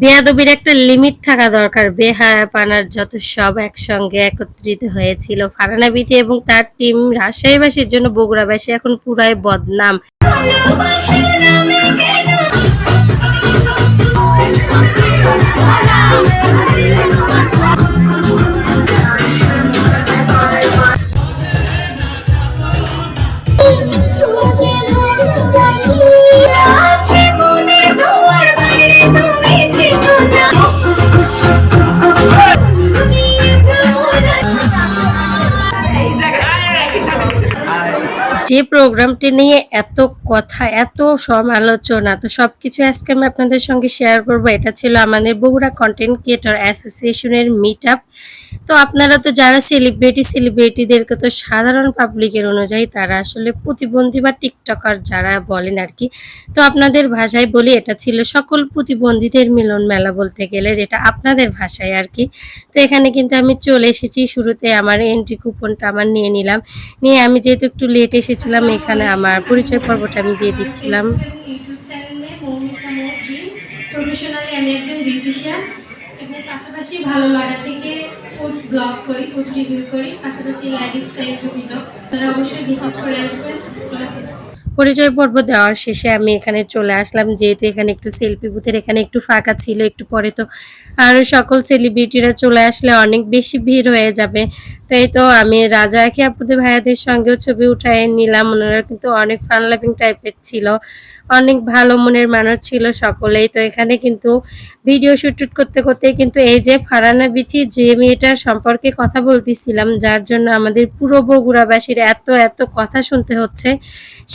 বেয়াদবির একটা লিমিট থাকা দরকার। বেহায়া পানার যত সব একসঙ্গে একত্রিত হয়েছিল ফারানাবিতি এবং তার টিম রাজশাহীবাসীর জন্য বগুড়াবাসী এখন পুরাই বদনাম। তোমাকে ভালোবাসি যে প্রোগ্রামটি নিয়ে এত কথা, এত সমালোচনা, তো সব কিছু আজকে আমি আপনাদের সঙ্গে শেয়ার করব। এটা ছিল আমাদের বগুড়া কন্টেন্ট ক্রিয়েটর অ্যাসোসিয়েশনের মিট আপ তো আপনারা তো যারা সেলিব্রিটি সেলিব্রিটিদেরকে তো সাধারণ পাবলিকের অনুযায়ী তারা আসলে প্রতিবন্ধী বা টিকটকার যারা বলেন আর কি তো আপনাদের ভাষায় বলি, এটা ছিল সকল প্রতিবন্ধীদের মিলন মেলা বলতে গেলে, যেটা আপনাদের ভাষায় আর কি তো এখানে কিন্তু আমি চলে এসেছি, শুরুতে আমার এন্ট্রি কুপনটা আমার নিয়ে নিলাম। নিয়ে আমি যেহেতু একটু লেট এসেছিলাম, এখানে আমার পরিচয় পর্বটা আমি দিয়ে দিচ্ছিলাম। প্রফেশনালি আমি একজন বিউটিশিয়ান এবং পাশাপাশি ভালো লাগা থেকে ফুড ব্লগ করি ফুড রিভিউ করি, পাশাপাশি লাইফস্টাইল বিভিন্ন। তারা অবশ্যই ভিজিট করে আসবেন। পরিচয় পর্ব দেওয়ার শেষে আমি এখানে চলে আসলাম, যেহেতু এখানে একটু সেলফি বুথের এখানে একটু ফাঁকা ছিল, একটু পরে তো আর সকল সেলিব্রিটিরা চলে আসলে অনেক বেশি ভিড় হয়ে যাবে। তাই তো আমি রাজা আখি আপুদের ভাইয়াদের সঙ্গেও ছবি উঠায় নিলাম? ওনারা কিন্তু অনেক ফান লাভিং টাইপের ছিল। অনেক ভালো মনের মানুষ ছিল সকলেই। তো এখানে কিন্তু ভিডিও শুট করতে করতে কিন্তু এই যে ফারানা বিথি, যে মেয়েটার সম্পর্কে কথা বলতেছিলাম, যার জন্য আমাদের পুরো বগুড়াবাসীর এত এত কথা শুনতে হচ্ছে,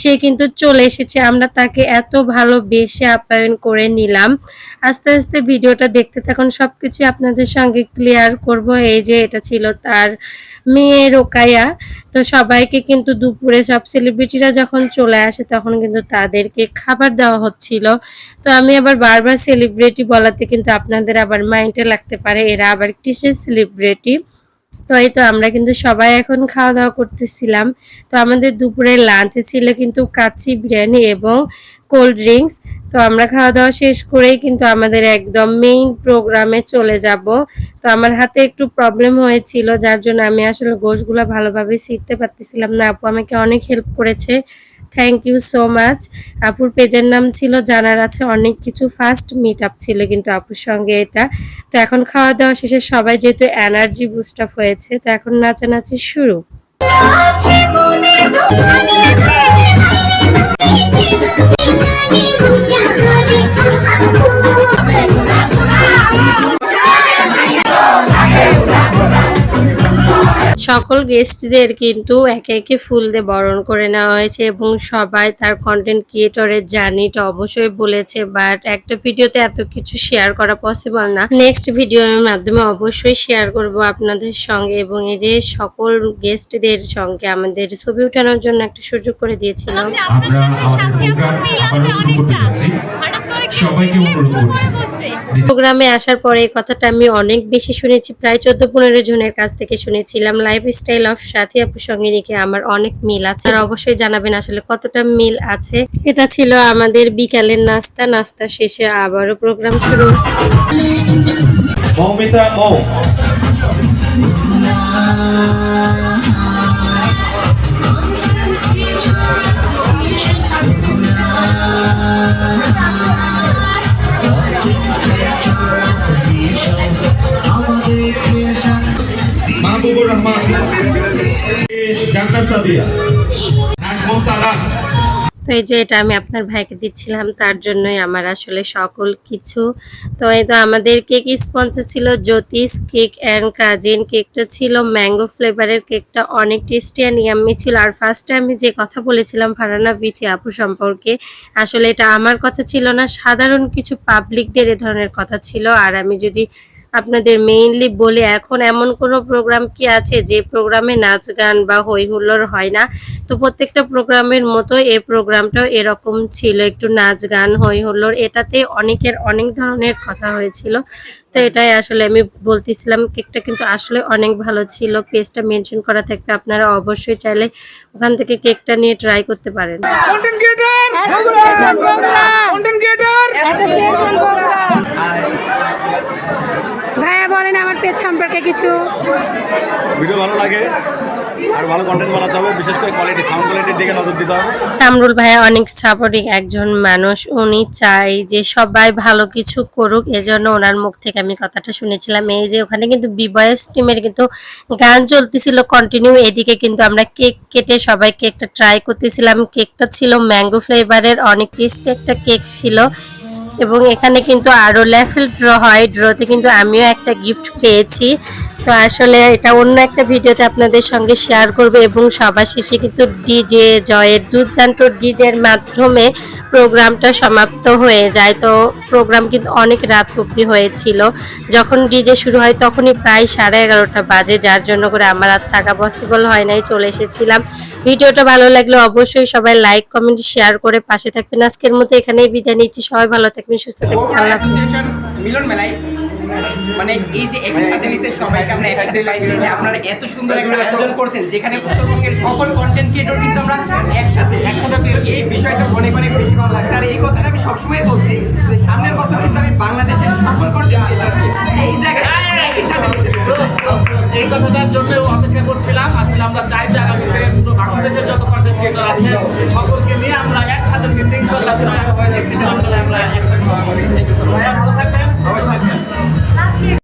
সে কিন্তু চলে এসেছে। আমরা তাকে এত ভালোবেসে আপ্যায়ন করে নিলাম। আস্তে আস্তে ভিডিওটা দেখতে থাকুন। সবকিছু আপনাদের সঙ্গে ক্লিয়ার করব। এই যে এটা ছিল তার মেয়ে রোকায়া তো সবাইকে কিন্তু দুপুরে সব সেলিব্রিটিরা যখন চলে আসে, তখন কিন্তু তাদেরকে খাবার দেওয়া হচ্ছিল। তো আমি আবার বারবার সেলিব্রিটি বলাতে কিন্তু আপনাদের আবার মাইন্ডে লাগতে পারে, এরা আবার কিসের সেলিব্রিটি তো এই তো আমরা কিন্তু সবাই এখন খাওয়া দাওয়া করতেছিলাম। তো আমাদের দুপুরে লাঞ্চে ছিল কিন্তু কাচ্চি বিরিয়ানি এবং কোল্ড ড্রিঙ্কস তো আমরা খাওয়া দাওয়া শেষ করেই কিন্তু আমাদের একদম মেইন প্রোগ্রামে চলে যাব। তো আমার হাতে একটু প্রবলেম হয়েছিল, যার জন্য আমি আসলে গোশগুলো ভালোভাবে শিখতে পারতেছিলাম না। আপু আমাকে অনেক হেল্প করেছে। থ্যাংক ইউ সো মাচ আপুর পেজের নাম ছিল, জানার আছে অনেক কিছু। ফার্স্ট মিট আপ ছিল কিন্তু আপুর সঙ্গে এটা। তো এখন খাওয়া দাওয়া শেষে সবাই যেহেতু এনার্জি বুস্ট আপ হয়েছে, তো এখন নাচানাচি শুরু। সকল গেস্টদের কিন্তু একে একে ফুল দিয়ে বরণ করে নেওয়া হয়েছে এবং সবাই তার কন্টেন্ট ক্রিয়েটরের জার্নিটা অবশ্যই বলেছে বাট একটা ভিডিওতে এত কিছু শেয়ার করা পসিবল না। নেক্সট ভিডিওর মাধ্যমে অবশ্যই শেয়ার করব আপনাদের সঙ্গে এবং এই যে সকল গেস্টদের সঙ্গে আমাদের ছবি ওঠানোর জন্য একটা সুযোগ করে দিয়েছিলাম। আমরা আমাদের প্রোগ্রাম আবারও শুরু করতে যাচ্ছি। সবাইকে অনুরোধ করছি। প্রোগ্রামে আসার পরে এই কথাটা আমি অনেক বেশি শুনেছি প্রায় চোদ্দ পনেরো জনের কাছ থেকে শুনেছিলাম। লাইফ স্টাইল অফ সাথী আপুর সঙ্গে নাকি আমার অনেক মিল আছে। আর অবশ্যই জানাবেন আসলে কতটা মিল আছে। এটা ছিল আমাদের বিকালের নাস্তা। নাস্তা শেষে আবারও প্রোগ্রাম শুরু। মৌমিতা মৌ। তো এই যে এটা আমি আপনার ভাইকে দিচ্ছিলাম, তার জন্যই আমার আসলে সকল কিছু। তো এই তো আমাদের কেক স্পন্সর ছিল জ্যোতিষ, কেক অ্যান্ড কাজিন। কেকটা ছিল ম্যাঙ্গো ফ্লেভারের কেকটা অনেক টেস্টি অ্যান্ড ইয়াম্মি ছিল। আর ফার্স্টে আমি যে কথা বলেছিলাম ফারানা বিথি আপু সম্পর্কে, আসলে এটা আমার কথা ছিল না, সাধারণ কিছু পাবলিকদের এ ধরনের কথা ছিল। আর আমি যদি আপনাদের মেইনলি বলি এখন এমন কোনো প্রোগ্রাম কি আছে যে প্রোগ্রামে নাচ গান বা হই হুল্লোড় হয় না? তো প্রত্যেকটা প্রোগ্রামের মতো এই প্রোগ্রামটাও এরকম ছিল একটু নাচ গান হই হুল্লোড় এটাতে অনেকের অনেক ধরনের কথা হয়েছিল। তো এটাই আসলে আমি বলতেছিলাম কেকটা কিন্তু আসলে অনেক ভালো ছিল। পেজটা মেনশন করা থাকবে আপনারা অবশ্যই চাইলে ওখান থেকে কেকটা নিয়ে ট্রাই করতে পারেন। কন্টেন্ট ক্রিয়েটর কন্টেন্ট ক্রিয়েটর ভাইয়া বলেন আমার পেজ সম্পর্কে কিছু। ভিডিও ভালো লাগে আর ভালো কন্টেন্ট বানাতে হবে বিশেষ করে কোয়ালিটি সাউন্ড কোয়ালিটির দিকে নজর দিতে হবে। কামরুল ভাইয়া অনেক সাপোর্টিং একজন মানুষ উনি চাই যে সবাই ভালো কিছু করুক এজন্য ওনার মুখ থেকে আমি কথাটা শুনেছিলাম। এই যে ওখানে কিন্তু বিবয়েস টিমের কিন্তু গান চলতেছিল কন্টিনিউ এদিকে কিন্তু আমরা কেক কেটে সবাই কেকটা ট্রাই করতেছিলাম। কেকটা ছিল ম্যাঙ্গো ফ্লেভারের অনেক টেস্টি একটা কেক ছিল। এবং এখানে কিন্তু আরও লেফেল ড্র হয়। ড্রতে কিন্তু আমিও একটা গিফট পেয়েছি। তো আসলে এটা অন্য একটা ভিডিওতে আপনাদের সঙ্গে শেয়ার করব এবং সবার শেষে কিন্তু ডিজে জয়ের দুর্দান্ত ডিজের মাধ্যমে প্রোগ্রামটা সমাপ্ত হয়ে যায়। তো প্রোগ্রাম কিন্তু অনেক রাত অবধি হয়েছিল। যখন ডিজে শুরু হয় তখনই প্রায় সাড়ে এগারোটা বাজে, যার জন্য করে আমার আর থাকা পসিবল হয় নাই, চলে এসেছিলাম। ভিডিওটা ভালো লাগলে অবশ্যই সবাই লাইক কমেন্ট শেয়ার করে পাশে থাকবেন। আজকের মতো এখানেই বিদায় নিচ্ছি। সবাই ভালো থাকবেন, সুস্থ থাকবেন। আল্লাহ মিলন মেলায় মানে এই যে একই সাথে নিতে সবাইকে আমরা একসাথে পাইছি যে আপনারা এত সুন্দর একটা আয়োজন করছেন যেখানে উত্তরবঙ্গের সকল কন্টেন্ট ক্রিয়েটর কিন্তু আমরা একসাথে। একসাথে এই বিষয়টা অনেক অনেক বেশি ভালো লাগছে। আর এই কথাটা আমি সবসময় বলছি যে সামনের বছর কিন্তু আমি বাংলাদেশের সকল কন্টেন্ট এই জায়গায় একই সাথে এই কথাটার জন্য অপেক্ষা করছিলাম। আসলে আমরা চাই যে আগামীতে পুরো বাংলাদেশের যত কন্টেন্ট ক্রিয়েটর আছে সকলকে নিয়ে আমরা একসাথে মিটিং করলাম। আমরা একসাথে ভালো থাকবেন